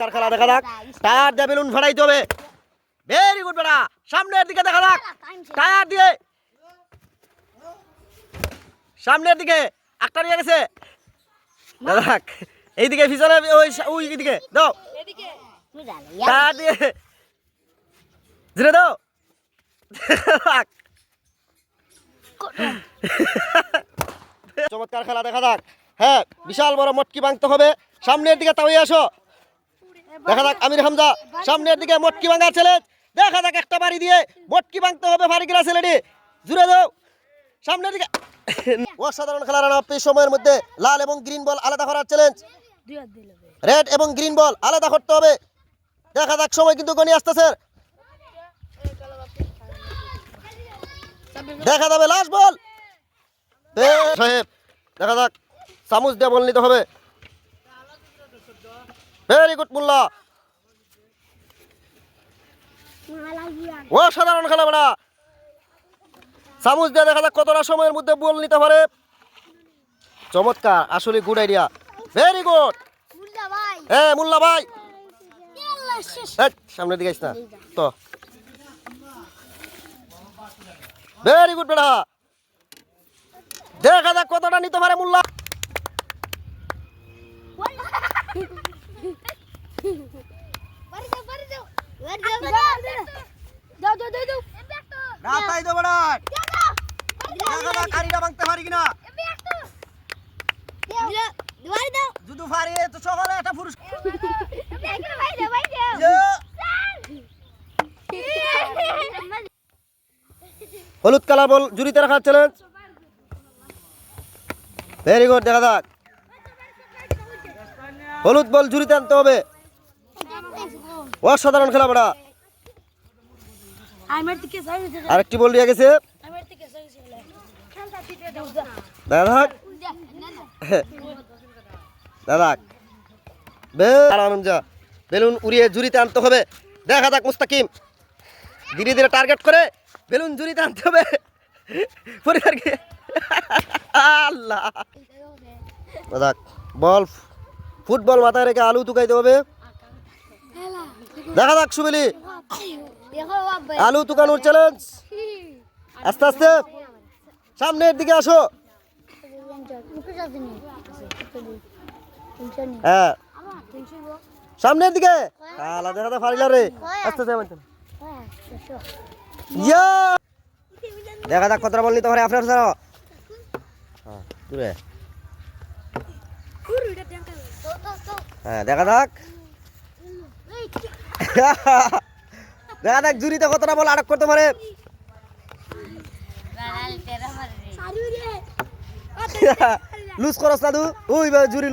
তার খেলা দেখা যাক। টায়ার দিয়ে বেলুন ফাটাইতে হবে। ভেরি গুড বেটা। সামনের দিকে দেখা যাক। টায়ার দিয়ে। সামনের দিকে একটা নিয়ে গেছে। দেখাক এইদিকে পিছনে, ওই ওই দিকে। দাও। টায়ার দিয়ে। ধীরে দাও। চমৎকার খেলা দেখা যাক। হ্যাঁ বিশাল বড় মটকি ভাঙতে হবে। সামনের দিকে তাও আসো দেখা যাক, আমির হামজা, সামনের দিকে মটকি ভাঙা ছেলে। দেখা যাক একটা বাড়ি দিয়ে মটকি ভাঙতে হবে ফারিকিরা ছেলেটি। জুড়ে দাও। সামনের দিকে অসাধারণ খেলা রানা এই সময়ের মধ্যে। লাল এবং গ্রিন বল আলাদা করার চ্যালেঞ্জ রেড এবং গ্রিন বল আলাদা করতে হবে। দেখা যাক, সময় কিন্তু গনি আসতেছে। দেখা যাবে, লাস্ট বল। সাহেব, দেখা যাক চামচ দিয়ে বল নিতে হবে। ভেরি গুড মুল্লা অসাধারণ খেলা বেড়া চামচ দিয়ে দেখা যাক কতটা সময়ের মধ্যে বল নিতে পারে। চমৎকার আসলে গুড আইডিয়া ভেরি গুড হ্যাঁ মুল্লা ভাই। এই, সামনের দিকে না। তো। ভেরি গুড বেড়া। দেখা যাক কতটা নিতে পারে মুল্লা। কারিটা ভাঙতে পারি কিনা? যদি পারি তো সকালে একটা পুরস্কার হলুদ কালার বল জুড়িতে রাখার চ্যালেঞ্জ ভেরি গুড দেখা যাক। হলুদ বল জুড়িতে আনতে হবে। অসাধারণ খেলা বড়া। আরেকটি বল দিয়ে গেছে। দাদা আনন্দ যা। বেলুন উড়িয়ে জুড়িতে আনতে হবে। দেখা যাক মুস্তাকিম। ধীরে ধীরে টার্গেট করে বেলুন জুড়িতে আনতে হবে। পরিবার কি আল্লাহ। দাদা বল ফুটবল মাথায় রেখে আলু তুকাইতে হবে। দেখা যাক সুবেলি আলু তুকানোর চ্যালেঞ্জ আস্তে আস্তে। সামনের দিকে আসো। হ্যাঁ। সামনের দিকে। কালা দেখাতে পারিলা রে। আস্তে আস্তে দেখা যাক, কতটা বল নিতে পারে আপনার স্যার দূরে। হ্যাঁ দেখা যাক। দেখা দেখ জুরিতে কতটা বল আটক করতে পারে। লুজ করস দাদু ওই জুরি